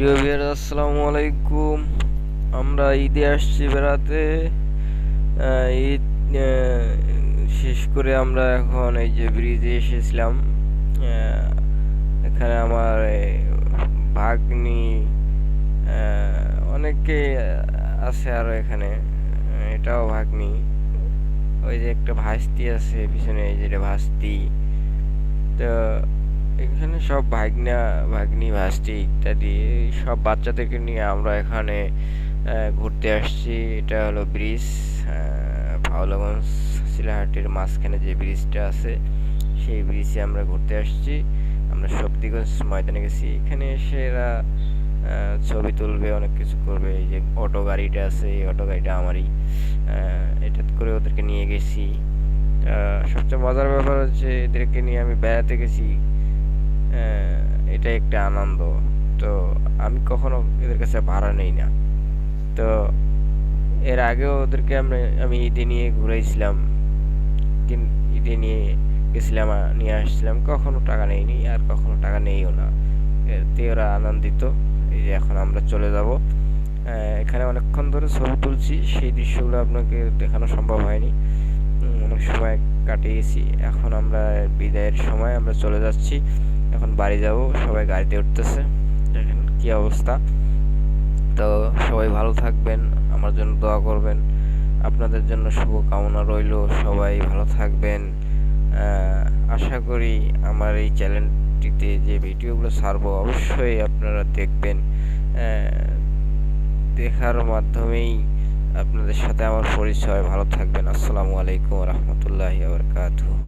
প্রিয় আসসালামু আলাইকুম। আমরা ঈদে আসছি বেড়াতে। ঈদ শেষ করে আমরা এখন এই যে ব্রিজে এসেছিলাম। এখানে আমার ভাগ্নি অনেকে আছে আরও এখানে। এটাও ভাগ্নি। ওই যে একটা ভাস্তি আছে, পিছনে এই যে ভাস্তি। তো এখানে সব ভাগনা, ভাগ্নি, ভাস্তি ইত্যাদি, সব বাচ্চাদেরকে নিয়ে আমরা এখানে ঘুরতে আসছি। এটা হলো ব্রিজ ভাওলাগঞ্জ শিলাহাটির মাঝখানে যে ব্রিজটা আছে, সেই ব্রিজে আমরা ঘুরতে আসছি। আমরা শক্তিগঞ্জ ময়দানে গেছি। এখানে এসে এরা ছবি তুলবে, অনেক কিছু করবে। এই যে অটো গাড়িটা আছে, এই অটো গাড়িটা আমারই। এটা করে ওদেরকে নিয়ে গেছি। সবচেয়ে মজার ব্যাপার হচ্ছে এদেরকে নিয়ে আমি বেড়াতে গেছি। এটা একটা আনন্দ। তো আমি কখনো এদের কাছে ভাড়া নেই না। তো এর আগেও ওদেরকে আমরা, আমি ঈদে নিয়ে ঘুরাইছিলাম। কিন ঈদে নিয়ে গেছিলাম, নিয়ে আসছিলাম। কখনো টাকা নেইনি, আর কখনো টাকা নেইও না। এতে ওরা আনন্দিত। এই যে এখন আমরা চলে যাব। এখানে অনেকক্ষণ ধরে ছবি তুলছি। সেই দৃশ্যগুলো আপনাকে দেখানো সম্ভব হয়নি। অনেক সময় কাটিয়েছি। এখন আমরা বিদায়ের সময় আমরা চলে যাচ্ছি। এখন বাড়ি যাব, সবাই গাড়িতে উঠতেছে, দেখেন কি অবস্থা। তো সবাই ভালো থাকবেন, আমার জন্য দোয়া করবেন, আপনাদের জন্য শুভ কামনা রইল, সবাই ভালো থাকবেন। আশা করি আমার এই চ্যানেলটিতে যে ভিডিওগুলো ছাড়বো, অবশ্যই আপনারা দেখবেন। দেখার মাধ্যমেই আপনাদের সাথে আমার পরিচয়, ভালো থাকবেন। আসসালামু আলাইকুম রহমতুল্লাহি আবরকাতুহ